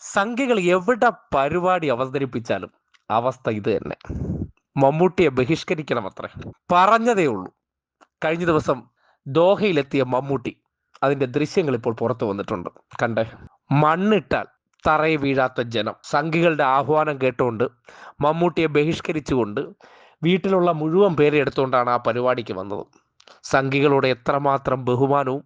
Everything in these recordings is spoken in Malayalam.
സംഘികൾ എവിടെ പരിപാടി അവതരിപ്പിച്ചാലും അവസ്ഥ ഇത് തന്നെ. മമ്മൂട്ടിയെ ബഹിഷ്കരിക്കണം അത്രേ. പറഞ്ഞതേ ഉള്ളൂ. കഴിഞ്ഞ ദിവസം ദോഹയിലെത്തിയ മമ്മൂട്ടി അതിന്റെ ദൃശ്യങ്ങൾ ഇപ്പോൾ പുറത്തു വന്നിട്ടുണ്ട്. കണ്ടേ? മണ്ണിട്ടാൽ തറയെ വീഴാത്ത ജനം. സംഘികളുടെ ആഹ്വാനം കേട്ടുകൊണ്ട് മമ്മൂട്ടിയെ ബഹിഷ്കരിച്ചുകൊണ്ട് വീട്ടിലുള്ള മുഴുവൻ പേരെ എടുത്തുകൊണ്ടാണ് ആ പരിപാടിക്ക് വന്നത്. സംഘികളോട് എത്രമാത്രം ബഹുമാനവും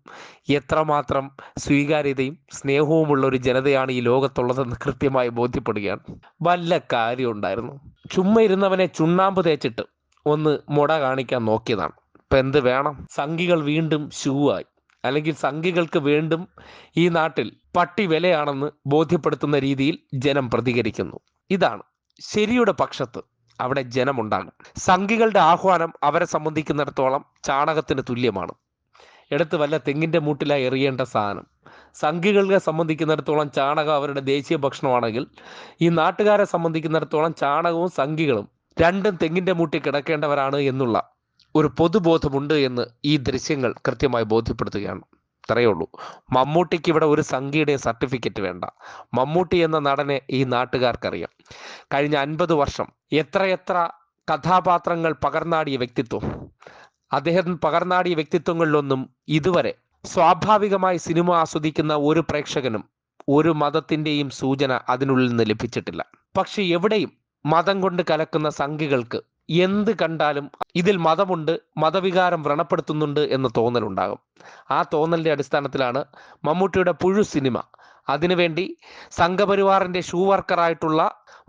എത്രമാത്രം സ്വീകാര്യതയും സ്നേഹവുമുള്ള ഒരു ജനതയാണ് ഈ ലോകത്തുള്ളതെന്ന് കൃത്യമായി ബോധ്യപ്പെടുകയാണ്. വല്ല കാര്യം ഉണ്ടായിരുന്നു. ചുമ്മ ഇരുന്നവനെ ചുണ്ണാമ്പ് തേച്ചിട്ട് ഒന്ന് മുട കാണിക്കാൻ നോക്കിയതാണ്. ഇപ്പം എന്ത് വേണം? സംഘികൾ വീണ്ടും ഷൂവായി അല്ലെങ്കിൽ സംഘികൾക്ക് വീണ്ടും ഈ നാട്ടിൽ പട്ടി വിലയാണെന്ന് ബോധ്യപ്പെടുത്തുന്ന രീതിയിൽ ജനം പ്രതികരിക്കുന്നു. ഇതാണ് ശരിയുടെ പക്ഷത്ത്. അവിടെ ജനമുണ്ടാകും. സംഘികളുടെ ആഹ്വാനം അവരെ സംബന്ധിക്കുന്നിടത്തോളം ചാണകത്തിന് തുല്യമാണ്. എടുത്ത് വല്ല തെങ്ങിന്റെ മൂട്ടിലായി എറിയേണ്ട സാധനം. സംഘികളെ സംബന്ധിക്കുന്നിടത്തോളം ചാണകം അവരുടെ ദേശീയ ഭക്ഷണമാണെങ്കിൽ ഈ നാട്ടുകാരെ സംബന്ധിക്കുന്നിടത്തോളം ചാണകവും സംഘികളും രണ്ടും തെങ്ങിന്റെ മൂട്ടിൽ കിടക്കേണ്ടവരാണ് എന്നുള്ള ഒരു പൊതുബോധമുണ്ട് എന്ന് ഈ ദൃശ്യങ്ങൾ കൃത്യമായി ബോധ്യപ്പെടുത്തുകയാണ്. ഇത്രയേ ഉള്ളൂ. മമ്മൂട്ടിക്ക് ഇവിടെ ഒരു സംഘിയുടെ സർട്ടിഫിക്കറ്റ് വേണ്ട. മമ്മൂട്ടി എന്ന നടനെ ഈ നാട്ടുകാർക്കറിയാം. കഴിഞ്ഞ അൻപത് വർഷം എത്രയെത്ര കഥാപാത്രങ്ങൾ പകർന്നാടിയ വ്യക്തിത്വം. അദ്ദേഹം പകർന്നാടിയ വ്യക്തിത്വങ്ങളിലൊന്നും ഇതുവരെ സ്വാഭാവികമായി സിനിമ ആസ്വദിക്കുന്ന ഒരു പ്രേക്ഷകനും ഒരു മതത്തിന്റെയും സൂചന അതിനുള്ളിൽ നിന്ന് ലഭിച്ചിട്ടില്ല. പക്ഷെ എവിടെയും മതം കൊണ്ട് കലക്കുന്ന സംഘികൾക്ക് എന്ത് കണ്ടാലും ഇതിൽ മതമുണ്ട് മതവികാരം വ്രണപ്പെടുത്തുന്നുണ്ട് എന്ന തോന്നലുണ്ടാകും. ആ തോന്നലിന്റെ അടിസ്ഥാനത്തിലാണ് മമ്മൂട്ടിയുടെ പുഴു സിനിമ. അതിനുവേണ്ടി സംഘപരിവാറിന്റെ ഷൂ വർക്കറായിട്ടുള്ള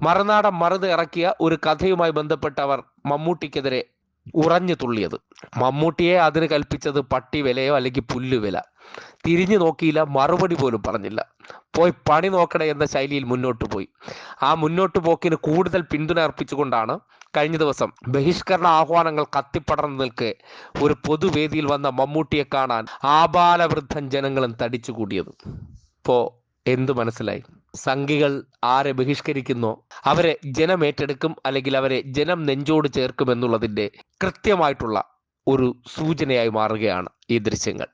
മറുനാടൻ മറുത് ഇറക്കിയ ഒരു കഥയുമായി ബന്ധപ്പെട്ടവർ മമ്മൂട്ടിക്കെതിരെ ഉറഞ്ഞു തുള്ളിയത്. മമ്മൂട്ടിയെ അതിന് കൽപ്പിച്ചത് പട്ടി വിലയോ അല്ലെങ്കിൽ പുല്ല് വില തിരിഞ്ഞു നോക്കിയില്ല മറുപടി പോലും പറഞ്ഞില്ല. പോയി പണി നോക്കണേ എന്ന ശൈലിയിൽ മുന്നോട്ട് പോയി. ആ മുന്നോട്ട് പോക്കിന് കൂടുതൽ പിന്തുണ അർപ്പിച്ചുകൊണ്ടാണ് കഴിഞ്ഞ ദിവസം ബഹിഷ്കരണ ആഹ്വാനങ്ങൾ കത്തിപ്പടർന്നു നിൽക്കെ ഒരു പൊതുവേദിയിൽ വന്ന മമ്മൂട്ടിയെ കാണാൻ ആബാലവൃദ്ധൻ ജനങ്ങളും തടിച്ചുകൂടിയത്. ഇപ്പോ എന്തു മനസ്സിലായി? സംഘികൾ ആരെ ബഹിഷ്കരിക്കുന്നു? അവരെ ജനം ഏറ്റെടുക്കും അല്ലെങ്കിൽ അവരെ ജനം നെഞ്ചോട് ചേർക്കും എന്നുള്ളതിന്റെ കൃത്യമായിട്ടുള്ള ഒരു സൂചനയായി മാറുകയാണ് ഈ ദൃശ്യങ്ങൾ.